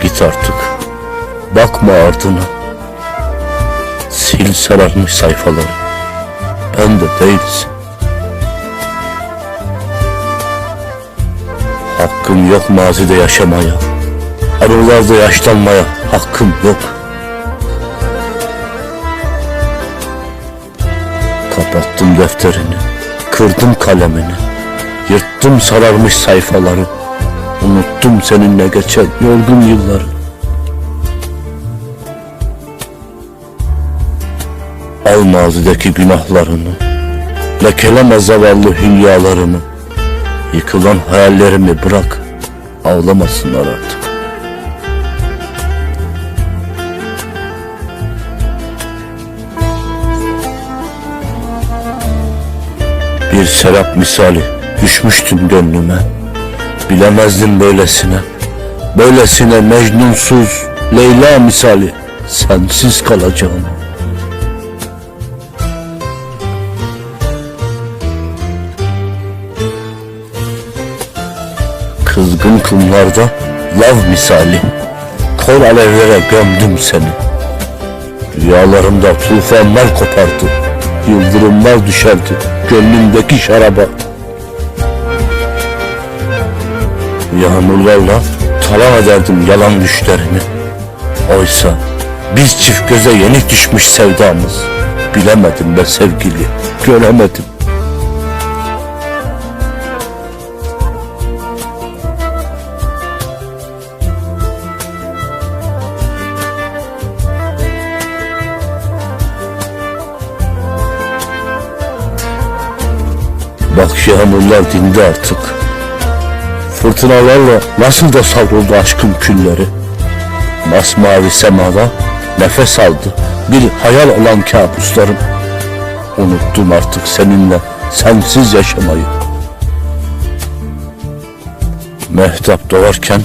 git artık. Bakma ardına. Sil sararmış sayfaları. Ben de değilsin. Hakkım yok mazide yaşamaya. Anılarda yaşlanmaya hakkım yok. Kapattım defterini, kırdım kalemini, yırttım sararmış sayfaları, unuttum seninle geçen yorgun yılları. Al mazideki günahlarını, lekeleme zavallı hülyalarını, yıkılan hayallerimi bırak, ağlamasınlar artık. Bir serap misali düşmüştüm gönlüme Bilemezdim böylesine. Böylesine mecnunsuz Leyla misali Sensiz kalacağım. Kızgın kumlarda Lav misali. Kor alevlere gömdüm seni. Rüyalarımda tufanlar kopardı. Yıldırımlar düşerdi. Gönlümdeki şaraba Yağmurlarla talan ederdim yalan düşlerini Oysa biz çift göze yenik düşmüş sevdamız. Bilemedim be sevgili göremedim. Bak yağmurlar dindi artık Fırtınalarla nasıl da savruldu aşkın külleri. Masmavi semada nefes aldı Bir hayal olan kabuslarım. Unuttum artık seninle sensiz yaşamayı. Mehtap doğarken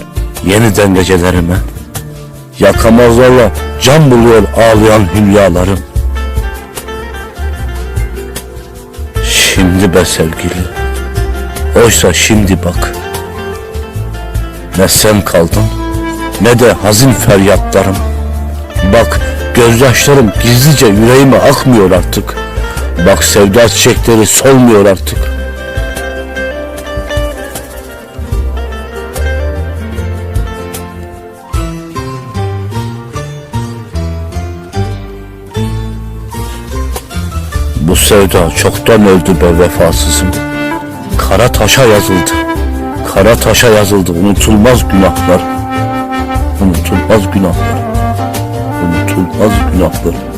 yeniden gecelerime Yakamazlarla can buluyor ağlayan hülyalarım. Şimdi be sevgili Oysa şimdi bak Ne sen kaldın Ne de hazin feryatlarım Bak gözyaşlarım gizlice yüreğime akmıyor artık Bak sevda çiçekleri solmuyor artık Bu sevda çoktan öldü be vefasızım. Kara taşa yazıldı. Kara taşa yazıldı unutulmaz günahlar. Unutulmaz günahlar. Unutulmaz günahlar.